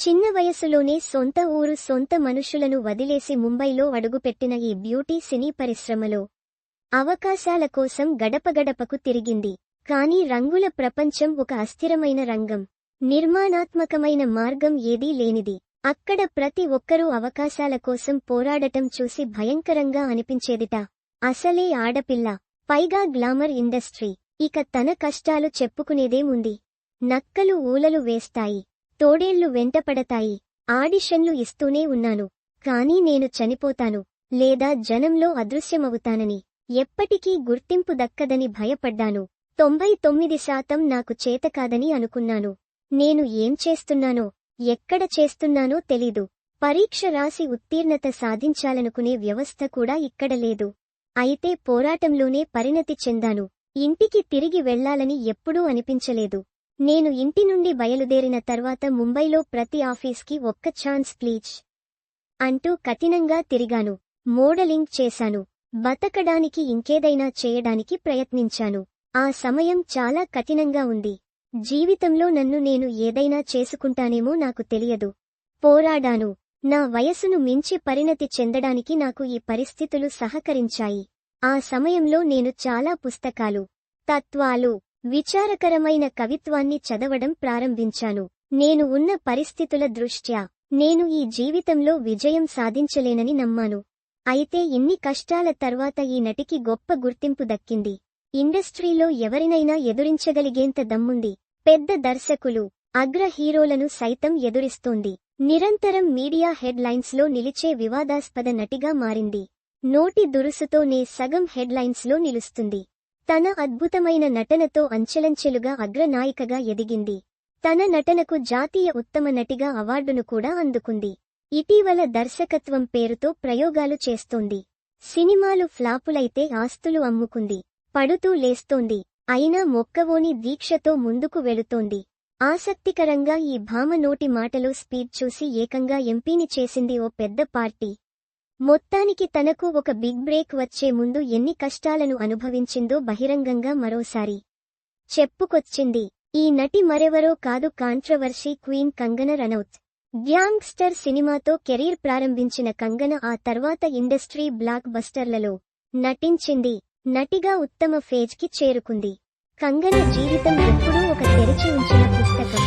చిన్న వయసులోనే సొంత ఊరు సొంత మనుషులను వదిలేసి ముంబైలో అడుగుపెట్టిన ఈ బ్యూటీ సినీ పరిశ్రమలో అవకాశాల కోసం గడపగడపకు తిరిగింది. కానీ రంగుల ప్రపంచం ఒక అస్థిరమైన రంగం. నిర్మాణాత్మకమైన మార్గం ఏదీ లేనిది. అక్కడ ప్రతి ఒక్కరూ అవకాశాల కోసం పోరాడటం చూసి భయంకరంగా అనిపించేదిట. అసలే ఆడపిల్ల. పైగా గ్లామర్ ఇండస్ట్రీ. ఇక తన కష్టాలు చెప్పుకునేదేముంది? నక్కలు ఊలలు వేస్తాయి. తోడేళ్ళు వెంటపడతాయి. ఆడిషన్లు ఇస్తూనే ఉన్నాను. కానీ నేను చనిపోతాను. లేదా జనంలో అదృశ్యమవుతానని. ఎప్పటికీ గుర్తింపు దక్కదని భయపడ్డాను. తొంభై తొమ్మిది శాతం నాకు చేతకాదని అనుకున్నాను. నేను ఏం చేస్తున్నానో ఎక్కడ చేస్తున్నానో తెలీదు. పరీక్ష రాసి ఉత్తీర్ణత సాధించాలనుకునే వ్యవస్థ కూడా ఇక్కడ లేదు. అయితే పోరాటంలోనే పరిణతి చెందాను. ఇంటికి తిరిగి వెళ్ళాలని ఎప్పుడూ అనిపించలేదు. నేను ఇంటి నుండి బయలుదేరిన తర్వాత ముంబైలో ప్రతి ఆఫీస్కి ఒక్క ఛాన్స్ ప్లీజ్ అంటూ కఠినంగా తిరిగాను. మోడలింగ్ చేశాను. బతకడానికి ఇంకేదైనా చేయడానికి ప్రయత్నించాను. ఆ సమయం చాలా కఠినంగా ఉంది. జీవితంలో నన్ను నేను ఏదైనా చేసుకుంటానేమో నాకు తెలియదు. పోరాడాను. నా వయసును మించి పరిణతి చెందడానికి నాకు ఈ పరిస్థితులు సహకరించాయి. ఆ సమయంలో నేను చాలా పుస్తకాలు తత్వాలు విచారకరమైన కవిత్వాన్ని చదవడం ప్రారంభించాను. నేను ఉన్న పరిస్థితుల దృష్ట్యా నేను ఈ జీవితంలో విజయం సాధించలేనని నమ్మాను. అయితే ఇన్ని కష్టాల తర్వాత ఈ నటికి గొప్ప గుర్తింపు దక్కింది. ఇండస్ట్రీలో ఎవరినైనా ఎదురించగలిగేంత దమ్ముంది. పెద్ద దర్శకులు అగ్ర హీరోలను సైతం ఎదురిస్తోంది. నిరంతరం మీడియా హెడ్లైన్స్లో నిలిచే వివాదాస్పద నటిగా మారింది. నోటి దురుసుతోనే సగం హెడ్లైన్స్లో నిలుస్తుంది. తన అద్భుతమైన నటనతో అంచెలంచెలుగా అగ్రనాయికగా ఎదిగింది. తన నటనకు జాతీయ ఉత్తమ నటిగా అవార్డును కూడా అందుకుంది. ఇటీవల దర్శకత్వం పేరుతో ప్రయోగాలు చేస్తోంది. సినిమాలు ఫ్లాపులైతే ఆస్తులు అమ్ముకుంది. పడుతూ లేస్తోంది. అయినా మొక్కవోని దీక్షతో ముందుకు వెళుతోంది. ఆసక్తికరంగా ఈ భామ నోటి మాటలో స్పీడ్ చూసి ఏకంగా ఎంపీని చేసింది ఓ పెద్ద పార్టీ. మొత్తానికి తనకు ఒక బిగ్ బ్రేక్ వచ్చే ముందు ఎన్ని కష్టాలను అనుభవించిందో బహిరంగంగా మరోసారి చెప్పుకొచ్చింది. ఈ నటి మరెవరో కాదు controversy queen Kangana Ranaut. Gangster సినిమాతో కెరీర్ ప్రారంభించిన కంగన ఆ తర్వాత ఇండస్ట్రీ బ్లాక్ బస్టర్లలో నటించింది. నటిగా ఉత్తమ ఫేజ్కి చేరుకుంది. కంగన జీవితం ఎప్పుడూ ఒక తెరిచి ఉంచిన పుస్తకం.